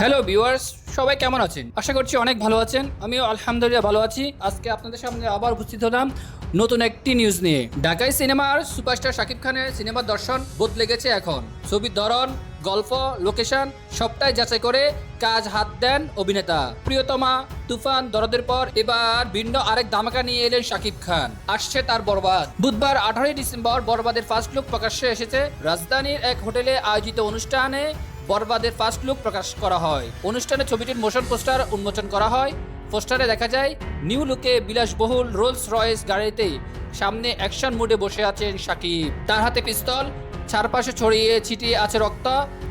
Hello viewers সবাই কেমন আছেন? আশা করছি অনেক ভালো আছেন। আমিও আলহামদুলিল্লাহ ভালো আছি। আজকে আপনাদের সামনে আবার উপস্থিত হলাম নতুন একটি নিউজ নিয়ে। ঢাকাই সিনেমার সুপারস্টার শাকিব খানের সিনেমার দর্শন বদলে গেছে এখন। ছবির ধরন, গল্প লোকেশন সবটাই যাচাই করে কাজ হাত দেন অভিনেতা। প্রিয়তমা, তুফান, দরদের পর এবার ভিন্ন আরেক ধামাকা নিয়ে এলেন শাকিব খান। আসছে তার বরবাদ। বুধবার আঠারোই ডিসেম্বর বরবাদের ফার্স্ট লুক প্রকাশ্যে এসেছে। রাজধানীর এক হোটেলে আয়োজিত অনুষ্ঠানে বরবাদের ফার্স্ট লুক প্রকাশ করা হয়। অনুষ্ঠানে ছবিটির মোশন পোস্টার উন্মোচন করা হয়। পোস্টারে দেখা যায় নিউ লুকে বিলাসবহুল রোলস রয়েস গাড়িতে সামনে অ্যাকশন মুডে বসে আছেন সাকিব। তার হাতে পিস্তল চারপাশে ছড়িয়ে ছিটিয়ে আছে রক্ত।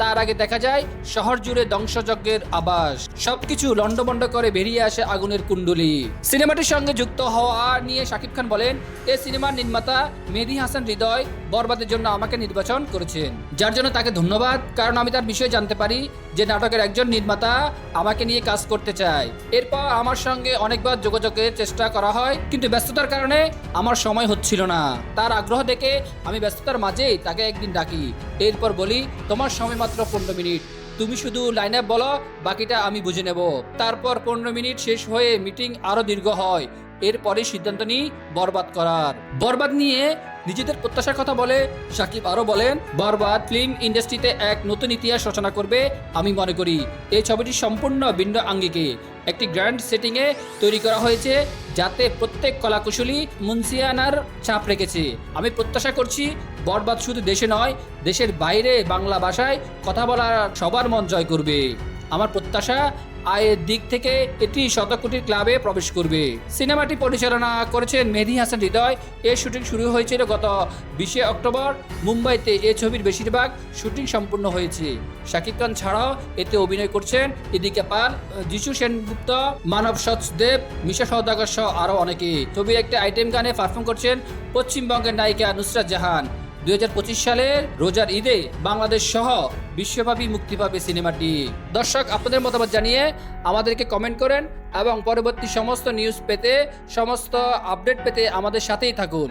তার আগে দেখা যায়, শহর জুড়ে ধ্বংসযজ্ঞের আবাস। সবকিছু লন্ডবন্ড করে বেরিয়ে আসে আগুনের কুণ্ডলি। সিনেমাটির সঙ্গে যুক্ত হওয়া নিয়ে শাকিব খান বলেন, এ সিনেমার নির্মাতা মেহেদি হাসান হৃদয় বরবাদের জন্য আমাকে নির্বাচন করেছেন। যার জন্য তাকে ধন্যবাদ। কারণ আমি তার বিষয়ে জানতে পারি যে নাটকের একজন নির্মাতা আমাকে নিয়ে কাজ করতে চায়। এরপর আমার সঙ্গে অনেকবার যোগাযোগের চেষ্টা করা হয়, কিন্তু ব্যস্ততার কারণে আমার সময় হচ্ছিল না। তার আগ্রহ দেখে আমি ব্যস্ততার মাঝেই তাকে একদিন ডাকি। এরপর বলি, তোমার সময় মাত্র পনেরো মিনিট। তুমি শুধু লাইন আপ বলো, বাকিটা আমি বুঝে নেব। তারপর পনেরো মিনিট শেষ হয়ে মিটিং আরও দীর্ঘ হয়। এরপরে সিদ্ধান্ত নিই বরবাদ করার। বরবাদ নিয়ে নিজেদের প্রত্যাশার কথা বলে, সাকিব আরও বলেন বরবাদ ফিল্ম ইন্ডাস্ট্রিতে এক নতুন ইতিহাস রচনা করবে, আমি মনে করি। এই ছবিটি সম্পূর্ণ ভিন্ন আঙ্গিকে। একটি গ্র্যান্ড সেটিংয়ে তৈরি করা হয়েছে, যাতে প্রত্যেক কলাকুশলী মুন্সিয়ানার ছাপ রেখেছে। আমি প্রত্যাশা করছি, বরবাদ শুধু দেশে নয়, দেশের বাইরে বাংলা ভাষায় কথা বলার সবার মন জয় করবে। আমার প্রত্যাশা, আয়ের দিক থেকে এটি শতকোটির ক্লাবে প্রবেশ করবে। সিনেমাটি পরিচালনা করেছেন মেহেদি হাসান হৃদয়। এর শুটিং শুরু হয়েছিল গত বিশে অক্টোবর মুম্বাইতে এ ছবির বেশিরভাগ শুটিং সম্পূর্ণ হয়েছে। শাকিব খান ছাড়াও এতে অভিনয় করছেন এদিকে পাল যিশু সেনগুপ্ত, মানব সচদেব মিশা সৌদাগর সহ আরও অনেকে। ছবির একটি আইটেম গানে পারফর্ম করছেন পশ্চিমবঙ্গের নায়িকা নুসরাত জাহান। দুই হাজার পঁচিশ সালের রোজার ঈদে বাংলাদেশ সহ বিশ্বব্যাপী মুক্তি পাবে সিনেমাটি। দর্শক, আপনাদের মতামত জানিয়ে আমাদেরকে কমেন্ট করেন এবং পরবর্তী সমস্ত নিউজ পেতে, সমস্ত আপডেট পেতে আমাদের সাথেই থাকুন।